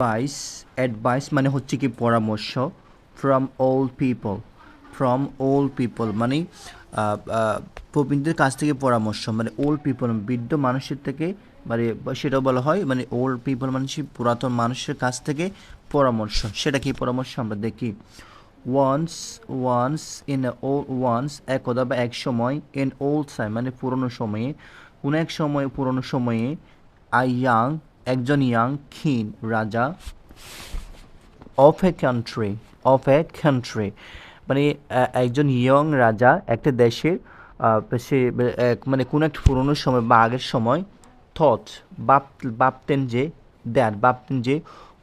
Advice advice মানে হচ্ছে কি পরামর্শ from all people from all people মানে প্রবীণদের কাছ থেকে পরামর্শ মানে ওল্ড পিপল বৃদ্ধ মানুষের থেকে মানে সেটা বলা হয় মানে ওল্ড পিপল মানে সেই পুরাতন মানুষের কাছ থেকে পরামর্শ, সেটা কি পরামর্শ আমরা দেখি। ওয়ান্স ওয়ান্স ইন ওয়ান্স একদা বা এক সময় ইন ওল্ড টাইম মানে পুরনো সময়ে, কোনো এক সময়, পুরনো সময়ে আই ইয়াং একজন ইয়াং খিন রাজা of a country of a country মানে একজন ইয়ং রাজা একটা দেশের সে মানে কোনো একটা পুরনো সময় বা আগের সময় থট বাপ বাপতেন যে দ্যাট বাপতেন যে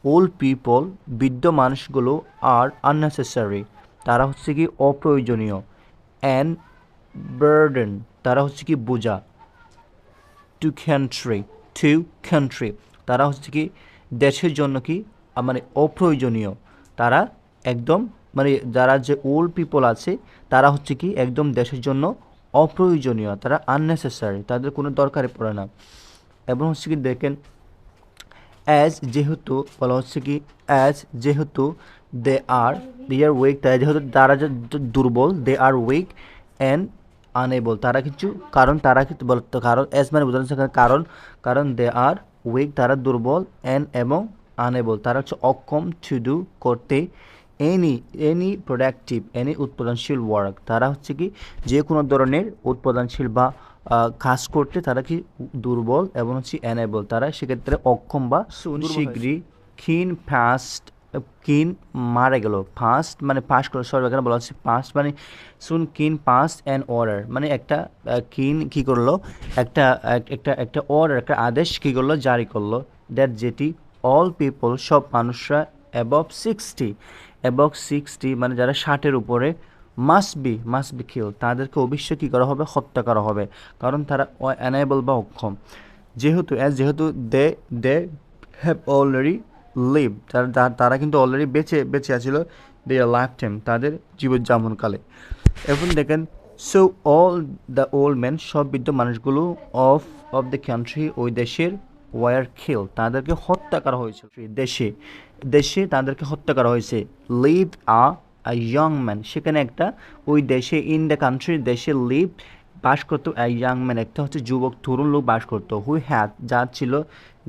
ওল্ড পিপল বৃদ্ধ মানুষগুলো আর আননেসেসারি তারা হচ্ছে কি অপ্রয়োজনীয় অ্যান্ড বার্ডেন তারা হচ্ছে কি বোঝা টু কান্ট্রি টু কান্ট্রি তারা হচ্ছে কি দেশের জন্য কি মানে অপ্রয়োজনীয়। তারা একদম মানে যারা যে ওল্ড পিপল আছে, তারা হচ্ছে কি একদম দেশের জন্য অপ্রয়োজনীয়। তারা আননেসেসারি তাদের কোনো দরকারে পড়ে না। এবং হচ্ছে কি দেখেন অ্যাজ যেহেতু, বলা হচ্ছে কি অ্যাজ যেহেতু দে আর দে আর উইক তারা যেহেতু, তারা যে দুর্বল they are weak and unable তারা কিছু কারণ তারা কিন্তু বলতো কারণ এস মানে বোঝানো যাচ্ছে কারণ কারণ দে আর উইক তারা দুর্বল অ্যান্ড এবং আনএবল তারা হচ্ছে অক্ষম টু ডু করতে এনি এনি প্রোডাক্টিভ এনি উৎপাদনশীল ওয়ার্ক তারা হচ্ছে কি যে কোনো ধরনের উৎপাদনশীল বা কাজ করতে তারা কি দুর্বল এবং হচ্ছে অ্যানেবল তারা সেক্ষেত্রে অক্ষম বা শীঘ্রই ক্ষীণ ফাস্ট কিন মারা গেল। ফাস্ট মানে পাস করল সরি এখানে বলা হচ্ছে পাস্ট মানে সুন কিন পাস্ট অ্যান্ড অর্ডার মানে একটা কিন কি করল? একটা একটা একটা অর্ডার একটা আদেশ কি করল? জারি করল দ্যাট যেটি অল পিপল সব মানুষরা অ্যাবভ সিক্সটি অ্যাবভ সিক্সটি মানে যারা ষাটের উপরে must be must be kill তাদেরকে অবশ্যই কী করা হবে? হত্যা করা হবে। কারণ তারা অ্যানাইবল বা অক্ষম। যেহেতু, as যেহেতু they they have already live, তারা কিন্তু অলরেডি বেঁচে বেঁচে আছিল দে আর লাইফ টাইম তাদের জীবনযাপনকালে। এখন দেখেন so all the old man সব বৃদ্ধ মানুষগুলো অফ অফ দ্য কান্ট্রি ওই দেশের ওয়ার খেল তাদেরকে হত্যা করা হয়েছিল দেশে দেশে তাদেরকে হত্যা করা হয়েছে। Live a a young man সেখানে একটা, ওই দেশে ইন দ্য কান্ট্রি দেশে লিভ বাস করতো এক ইয়াং ম্যান একটা হচ্ছে যুবক, তরুণ লোক বাস করতো হুই হ্যাড যার ছিল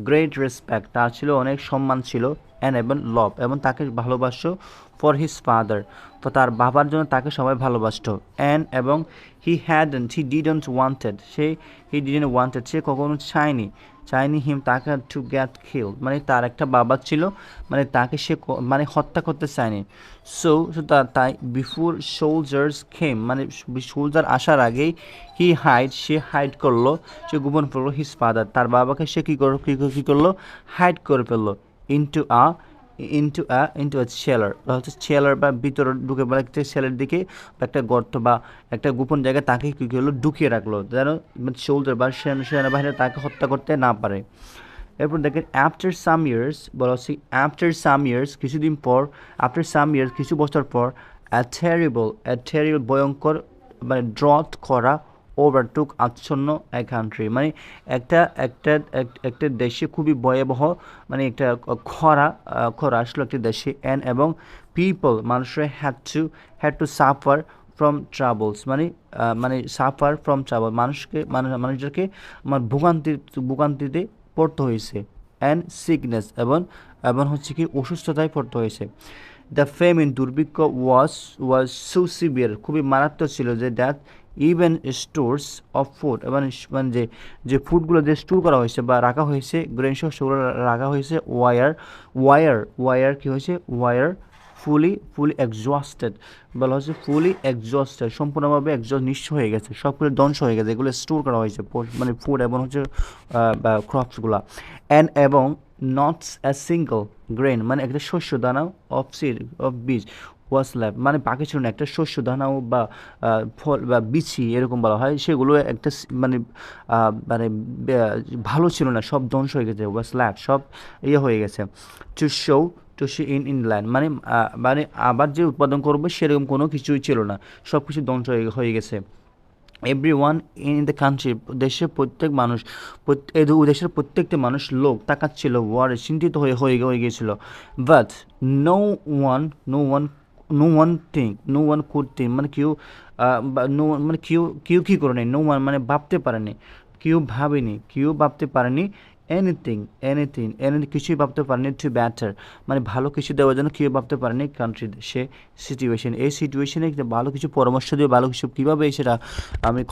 গ্রেট রেসপেক্ট তার ছিল অনেক সম্মান ছিল অ্যান্ড এবং লভ এবং তাকে ভালোবাসত ফর হিজ ফাদার তো তার বাবার জন্য তাকে সবাই ভালোবাসত অ্যান্ড এবং he had he didn't wanted say he didn't wanted সে কখনো চায়নি চায়নি হিম তাকে টু গ্যাট খেল মানে তার একটা বাবা ছিল মানে তাকে সে মানে হত্যা করতে চায়নি। সো তাই বিফোর সোলজার্স খেম মানে সোলজার আসার আগেই হি হাইড সে হাইড করল, সে গোপন করল হিজ ফাদার তার বাবাকে সে কী করল কী করল? হাইড করে ফেলল into a into a into a cellar হচ্ছে ছেলার বা ভিতরে ঢুকে বা একটা ছেলের দিকে বা একটা গর্ত বা একটা গোপন জায়গায় তাকে কী করল? ঢুকিয়ে রাখল, যেন সোলজার বা সেনা সেনাবাহিনী তাকে হত্যা করতে না পারে। এরপর দেখেন আফটার সাম ইয়ার্স বলা হচ্ছে আফটার সাম ইয়ার্স কিছুদিন পর আফটার সাম ইয়ার্স কিছু বছর পর অ্যা টেরিবল অ্যা টেরিবল ভয়ঙ্কর মানে ড্রথ করা ওভারটুক আচ্ছন্ন এক কান্ট্রি মানে একটা একটা একটা দেশে খুবই ভয়াবহ মানে একটা খরা খরা আসলো একটা দেশে অ্যান্ড এবং পিপল মানুষরা had to had to suffer from travels মানে মানে সাফার ফ্রম ট্রাভেল মানুষকে, মানুষ, মানুষদেরকে মানে ভোগান্তি, ভোগান্তিতে পড়তে হয়েছে অ্যান্ড সিকনেস এবং এবং হচ্ছে কি অসুস্থতায় পড়তে হয়েছে। দ্য ফেমিন দুর্ভিক্ষ ওয়াজ ওয়াজ সো সিভিয়ার খুবই মারাত্মক ছিল যে that even stores of food এবং মানে যে যে ফুডগুলো যে স্টোর করা হয়েছে বা রাখা হয়েছে গ্রেন শস্যগুলো রাখা হয়েছে ওয়ার ওয়ার ওয়ার কী হয়েছে? ওয়ার ফুলি ফুলি এক্সস্টেড বলা হচ্ছে ফুলি এক্সস্টেড সম্পূর্ণভাবে একজস্ট নিঃস্ব হয়ে গেছে, সবগুলো ধ্বংস হয়ে গেছে, এগুলো স্টোর করা হয়েছে মানে ফুড এবং হচ্ছে ক্রপসগুলো অ্যান্ড এবং নটস অ্যা সিঙ্গল গ্রেন মানে একটা শস্য দানা অফ সিড অফ বীজ ওয়াস ল্যাব মানে বাকি ছিল না, একটা শস্য দানাও বা ফল বা বিচি এরকম বলা হয়, সেগুলো একটা মানে মানে ভালো ছিল না, সব ধ্বংস হয়ে গেছে ওয়াস ল্যাব সব ইয়ে হয়ে গেছে। To show to show in inland মানে মানে আবার যে উৎপাদন করবে, সেরকম কোনো কিছুই ছিল না, সব কিছু ধ্বংস হয়ে গেছে। Every one in the country দেশের প্রত্যেক মানুষ এই দেশের প্রত্যেকটা মানুষ লোক তাকাচ্ছিল ওয়ারে চিন্তিত হয়ে হয়ে হয়ে গিয়েছিল। But no one no one no one thing no one could thing মানে কেউ নো মানে কেউ কেউ কী করে নো ওয়ান মানে ভাবতে পারেনি। কেউ ভাবেনি, কেউ ভাবতে পারেনি এনিথিং এনিথিং এনি কিছুই ভাবতে পারেনি টু ব্যাটার মানে ভালো কিছু দেওয়ার জন্য কেউ ভাবতে পারেনি কান্ট্রি সে সিচুয়েশন এই সিচুয়েশনে ভালো কিছু পরামর্শ দিয়ে ভালো কিছু কীভাবে সেটা আমি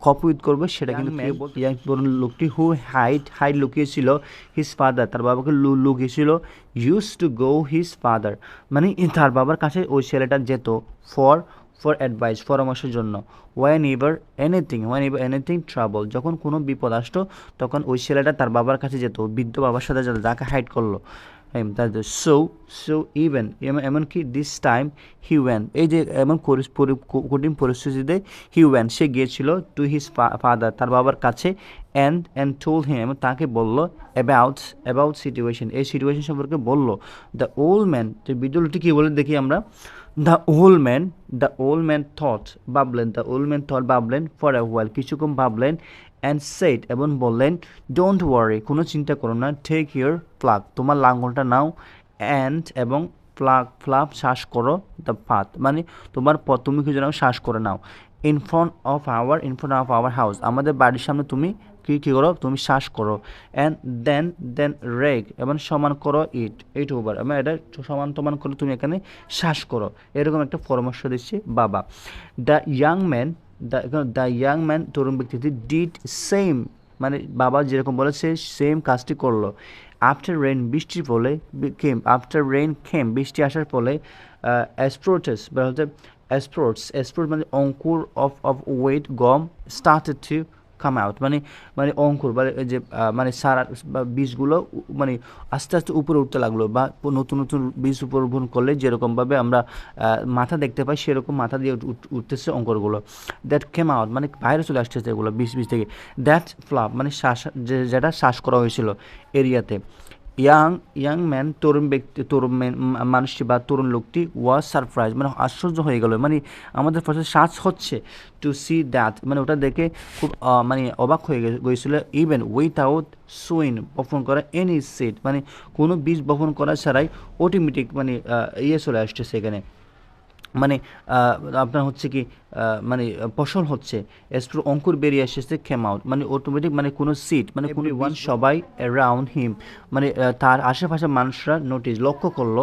কপ উইথ করব সেটা কিন্তু লোকটি হু হাইট হাইট লুকিয়েছিল হিজ ফাদার তার বাবাকে লু- লুকিয়েছিল used to go his father মানে তার বাবার কাছে ওই ছেলেটা যেত ফর ফর অ্যাডভাইস পরামর্শের জন্য। Whenever anything whenever anything trouble যখন কোনো বিপদ আসতো, তখন ওই ছেলেটা তার বাবার কাছে যেত, বৃদ্ধ বাবার সাথে যেত, যাকে হাইড করল। সো সো ইভেন এমনকি দিস টাইম হি ওয়ান এই যে এমন কঠিন পরিস্থিতিতে হি ওয়ান সে গিয়েছিল টু হিজ ফাদার তার বাবার কাছে অ্যান্ড অ্যান্ড টোল হিম তাকে বলল অ্যাবাউট অ্যাবাউট সিচুয়েশন এই সিচুয়েশন সম্পর্কে বলল। দ্য ওল্ড ম্যান যে বিদ্যুলটি কী বলে দেখি আমরা? The old man the old man thought ভাবলেন দ্য ওল্ড ম্যান থট ভাবলেন ফর এ ওয়াইল কিছুক্ষণ ভাবলেন অ্যান্ড সেট এবং বললেন ডোন্ট ওয়ারি কোনো চিন্তা করো না টেক ইউর প্লাগ তোমার লাঙ্গলটা নাও অ্যান্ড এবং প্লাগ ফ্লাপ শ্বাস করো দ্য পাথ মানে তোমার পথ, তুমি কিছু নাও, শ্বাস করে নাও। In front of our in front of our house আমাদের বাড়ির সামনে তুমি কী কী করো? তুমি শ্বাস করো। অ্যান্ড দেন দেন রেগ এবং সমান করো ইট এইট ওভার এবং এটা সমান সমান করে তুমি এখানে শ্বাস করো। এরকম একটা পরামর্শ দিচ্ছি বাবা। The young man the the young man তরুণ ব্যক্তিটি ডিড সেম মানে বাবা যেরকম বলেছে সেম কাজটি করল। আফটার রেন বৃষ্টির ফলে কেম আফটার রেন খেম বৃষ্টি আসার ফলে অ্যাসপ্রোটেস বা হচ্ছে অ্যাসপ্রোটস অ্যাসপ্রোট মানে অঙ্কুর অফ অফ ওয়েট গম স্টার্টেড টু কাম আউট মানে মানে অঙ্কুর বা যে মানে সারা, বা বীজগুলো মানে আস্তে আস্তে উপরে উঠতে লাগল, বা নতুন নতুন বীজ উপরোপণ করলে যেরকমভাবে আমরা মাথা দেখতে পাই, সেরকম মাথা দিয়ে উঠ- উঠ- উঠতেছে অঙ্কুরগুলো। দ্যাট কেম আউট মানে বাইরে চলে আসতেছে এগুলো বীজ বীজ থেকে। দ্যাট ফ্লাপ মানে শ্বাস যেটা শ্বাস করা হয়েছিল এরিয়াতে ইয়াং ইয়াং ম্যান তরুণ ব্যক্তি তরুণ মানুষটি বা তরুণ লোকটি ওয়াজ সারপ্রাইজ মানে আশ্চর্য হয়ে গেল। মানে আমাদের পাশে শ্বাস হচ্ছে টু সি দ্যাট মানে ওটা দেখে খুব মানে অবাক হয়ে গেছিল ইভেন উইথাউট সুইন বপন করা এনি সিট মানে কোনো বীজ বপন করা ছাড়াই অটোমেটিক মানে ইয়ে চলে আসছে সেখানে। মানে আপনার হচ্ছে কি মানে ফসল হচ্ছে এসপ্রো অঙ্কুর বেরিয়ে এসেছে খেম আউট মানে অটোমেটিক মানে কোনো সিট মানে কোনো ওয়ান সবাই অ্যারাউন্ড হিম মানে তার আশেপাশে মানুষরা নোটিস লক্ষ্য করল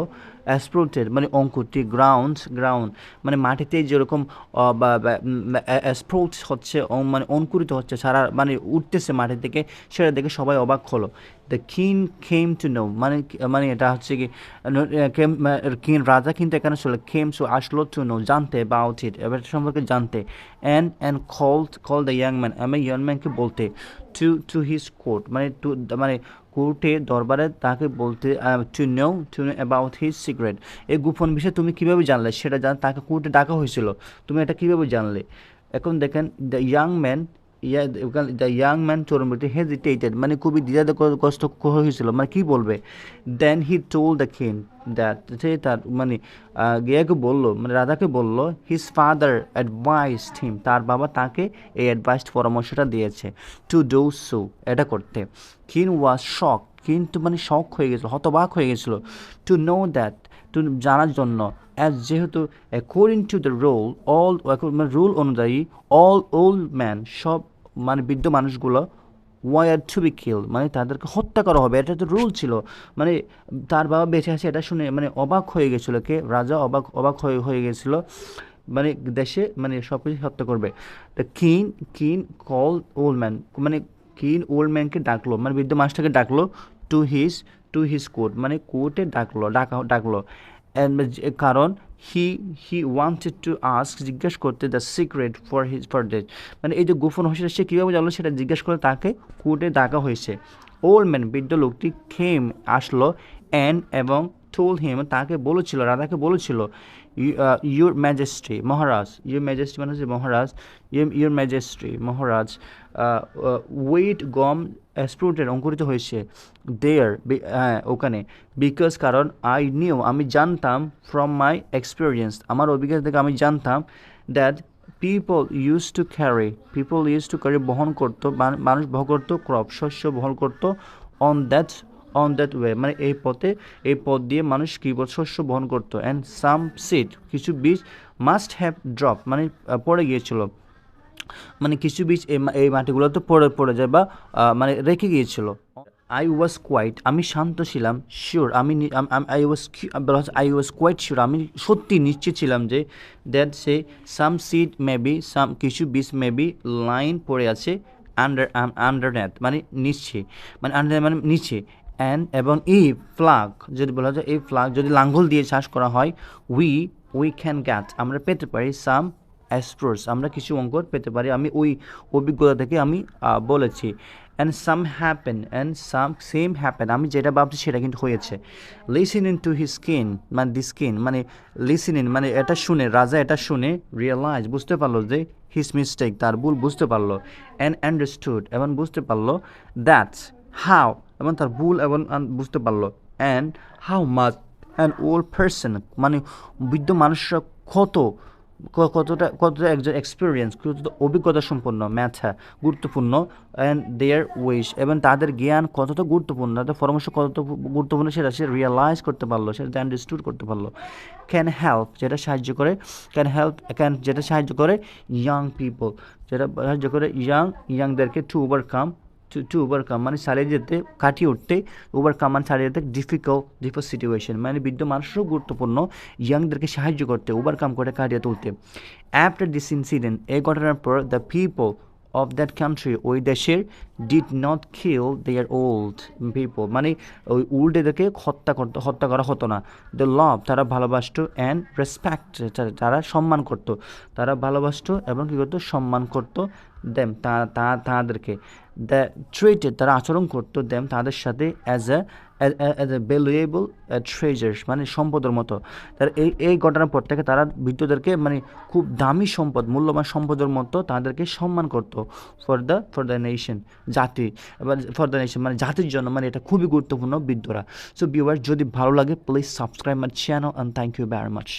অ্যাসপ্রোটেড মানে অঙ্কুরটি গ্রাউন্ড গ্রাউন্ড মানে মাটিতে যেরকম অ্যাসপ্রোচ হচ্ছে মানে অঙ্কুরিত হচ্ছে সারা মানে উঠতেছে মাটি থেকে সেটা দেখে সবাই অবাক হলো। The king Khem to know মানে মানে এটা হচ্ছে কি কিন রাজা কিন্তু এখানে ছিল খেম সো আসলো টু নো জানতে বা ইট এবার সম্পর্কে জানতে। And and call call the young man আমি ইয়াং ম্যানকে বলতে টু টু হিজ কোর্ট মানে টু মানে কোর্টে দরবারে তাকে বলতে to know to know about his secret এই গোপন বিষয়ে তুমি কীভাবে জানলে? সেটা জান, তাকে কোর্টে ডাকা হয়েছিল। তুমি এটা কীভাবে জানলে? এখন দেখেন the young man the young man চরমটি hesitated মানে খুবই দ্বিধাগ্রস্ত হয়েছিল। মানে কি বলবে? Then he told the king that সে তার মানে গিয়াকে বলল মানে রাধাকে বলল হিজ ফাদার অ্যাডভাইস হিম তার বাবা তাকে এই অ্যাডভাইস পরামর্শটা দিয়েছে টু ডু সো এটা করতে। কিন ওয়াজ শক কিন্তু মানে শখ হয়ে গেছিল, হতবাক হয়ে গেছিল। টু নো দ্যাট টু জানার জন্য অ্যাজ যেহেতু according to the rule all মানে রুল অনুযায়ী অল ওল্ড ম্যান সব মানে বৃদ্ধ মানুষগুলো ওয়ার টু বি কিল মানে তাদেরকে হত্যা করা হবে। এটা তো রুল ছিল। মানে তার বাবা বেঁচে আছে এটা শুনে মানে অবাক হয়ে গেছিল কে? রাজা অবাক অবাক হয়ে হয়ে গেছিল। মানে দেশে মানে সব কিছু হত্যা করবে। দ্য কিন কিন কল ওল্ড ম্যান মানে কিন ওল্ড ম্যানকে ডাকলো। মানে বৃদ্ধ মানুষটাকে ডাকলো to his to his court মানে কোর্টে ডাকলো, ডাকা, ডাকলো। কারণ he he wanted to ask জিজ্ঞেস করতে the secret for his for date মানে এই যে গোপন হয়েছে, সে কীভাবে জানলো? সেটা জিজ্ঞেস করে তাকে কোর্টে ডাকা হয়েছে। ওল্ড ম্যান বৃদ্ধ লোকটি খেম আসলো অ্যান্ড এবং টোল হিম তাকে বলেছিল, রাধাকে বলেছিল ইউর ম্যাজেস্ট্রি মহারাজ ইউর ম্যাজেস্ট্রি মানে হচ্ছে মহারাজ ইউর ম্যাজেস্ট্রি মহারাজ ওয়েট গম স্প্রুটেড অঙ্কুরিত হয়েছে দেয়ার হ্যাঁ ওখানে। বিকজ কারণ আই নিউ আমি জানতাম ফ্রম মাই এক্সপিরিয়েন্স আমার অভিজ্ঞতা থেকে আমি জানতাম that people used to carry people used to carry বহন করতো মানুষ বহন করতো ক্রপ শস্য বহন করতো on that on that way মানে এই পথে, এই পথ দিয়ে মানুষ কী শস্য বহন করতো। অ্যান্ড সাম সিড কিছু বীজ মাস্ট হ্যাভ ড্রপ মানে পড়ে গিয়েছিল। মানে কিছু বীজ এই মা- এই মাটিগুলোতে পড়ে পড়ে যায় বা মানে রেখে গিয়েছিল। আই ওয়াজ কোয়াইট আমি শান্ত ছিলাম শিওর আমি I was I was quite sure আমি সত্যি নিশ্চিত ছিলাম যে দ্যাট সে সাম সিড মেবি সাম কিছু বীজ মেবি লাইন পড়ে আছে আন্ডার আন্ডার নেট মানে নিচে মানে আন্ডার মানে নিচে। অ্যান্ড এবং এই ফ্লাগ যদি বলা যায় এই ফ্লাগ যদি লাঙ্গল দিয়ে চাষ করা হয় উই উই ক্যান গ্যাট আমরা পেতে পারি সাম অ্যাস্ট্রোস আমরা কিছু অঙ্ক পেতে পারি, আমি ওই অভিজ্ঞতা থেকে আমি বলেছি। And some happen and some same happen আমি যেটা ভাবছি সেটা কিন্তু হয়েছে। Listening to he skin মানে দি স্কিন মানে লিসেন ইন মানে এটা শুনে, রাজা এটা শুনে রিয়েলাইজ বুঝতে পারল যে হিস মিস্টেক তার ভুল বুঝতে পারল। অ্যান্ড আন্ডারস্টুড এবং বুঝতে পারল দ্যাটস হাউ এবং তার ভুল এবং বুঝতে পারল। And how much an old person মানে বৃদ্ধ মানুষরা কত কতটা কতটা একজন এক্সপিরিয়েন্স কতটা অভিজ্ঞতা সম্পন্ন ম্যাথা গুরুত্বপূর্ণ অ্যান্ড দেয়ার উইশ এবং তাদের জ্ঞান কতটা গুরুত্বপূর্ণ, তাদের পরামর্শ কতটা গুরুত্বপূর্ণ সেটা সে রিয়েলাইজ করতে পারল সেটা আন্ডারস্টুড করতে পারল। ক্যান হেল্প যেটা সাহায্য করে ক্যান হেল্প ক্যান যেটা সাহায্য করে ইয়াং পিপল যেটা সাহায্য করে ইয়াং ইয়াংদেরকে টু ওভারকাম টু ওভারকাম মানে চালিয়ে যেতে, কাটিয়ে উঠতে ওভারকাম মানে চালিয়ে যেতে ডিফিকাল্ট ডিফিকাল্ট সিচুয়েশন মানে বৃদ্ধ মানুষও গুরুত্বপূর্ণ ইয়াংদেরকে সাহায্য করতে ওভারকাম করে, কাটিয়ে তুলতে। আফটার দিস ইনসিডেন্ট এই ঘটনার পর the people of that country ওই দেশের did not kill their old people মানে ওই ওল্ড এদেরকে হত্যা করতো, হত্যা করা হতো না। দ্য লভ তারা ভালোবাসত অ্যান্ড রেসপেক্ট তারা সম্মান করতো। তারা ভালোবাসত এবং কী করতো? সম্মান করতো দেম তা তাদেরকে দ্য ট্রিটেড তারা আচরণ করতো দেম তাদের সাথে as a as a valuable treasures মানে সম্পদের মতো। তার এই এই ঘটনার পর থেকে তারা বৃদ্ধদেরকে মানে খুব দামি সম্পদ, মূল্যবান সম্পদের মতো তাদেরকে সম্মান করতো for the for the nation জাতি ফর দ্য নেশন মানে জাতির জন্য মানে এটা খুবই গুরুত্বপূর্ণ বৃদ্ধরা সো ভিউয়ার যদি ভালো লাগে please subscribe my channel and thank you very much